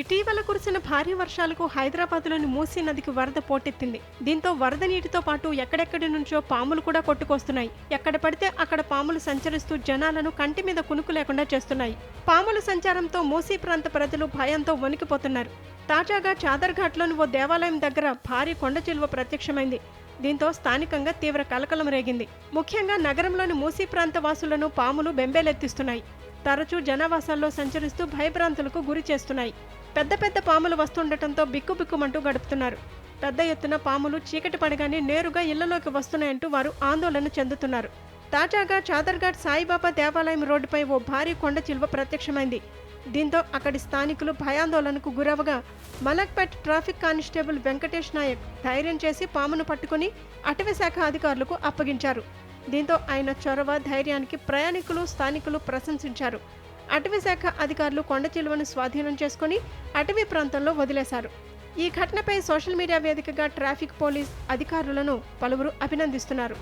ఇటీవల కురిసిన భారీ వర్షాలకు హైదరాబాద్లోని మూసీ నదికి వరద పోటెత్తింది. దీంతో వరద నీటితో పాటు ఎక్కడెక్కడి నుంచో పాములు కూడా కొట్టుకొస్తున్నాయి. ఎక్కడ పడితే అక్కడ పాములు సంచరిస్తూ జనాలను కంటి మీద కునుకు లేకుండా చేస్తున్నాయి. పాముల సంచారంతో మూసీ ప్రాంత ప్రజలు భయంతో వణికిపోతున్నారు. తాజాగా చాదర్ఘాట్లోని ఓ దేవాలయం దగ్గర భారీ కొండ చిలువ ప్రత్యక్షమైంది. దీంతో స్థానికంగా తీవ్ర కలకలం రేగింది. ముఖ్యంగా నగరంలోని మూసీ ప్రాంత వాసులను పాములు బెంబేలెత్తిస్తున్నాయి. తరచూ జనావాసాల్లో సంచరిస్తూ భయభ్రాంతులకు గురి చేస్తున్నాయి. పెద్ద పెద్ద పాములు వస్తుండటంతో బిక్కుబిక్కుమంటూ గడుపుతున్నారు. పెద్ద ఎత్తున పాములు చీకటి పడగానే నేరుగా ఇళ్ళలోకి వస్తున్నాయంటూ వారు ఆందోళన చెందుతున్నారు. తాజాగా చాదర్ఘాట్ సాయిబాబా దేవాలయం రోడ్డుపై ఓ భారీ కొండ చిలువ ప్రత్యక్షమైంది. దీంతో అక్కడి స్థానికులు భయాందోళనకు గురవగా మలక్పేట్ ట్రాఫిక్ కానిస్టేబుల్ వెంకటేష్ నాయక్ ధైర్యం చేసి పామును పట్టుకుని అటవీ శాఖ అధికారులకు అప్పగించారు. దీంతో ఆయన చొరవ ధైర్యానికి ప్రయాణికులు స్థానికులు ప్రశంసించారు. అటవీ శాఖ అధికారులు కొండ చిలువను స్వాధీనం చేసుకుని అటవీ ప్రాంతంలో వదిలేశారు. ఈ ఘటనపై సోషల్ మీడియా వేదికగా ట్రాఫిక్ పోలీస్ అధికారులను పలువురు అభినందిస్తున్నారు.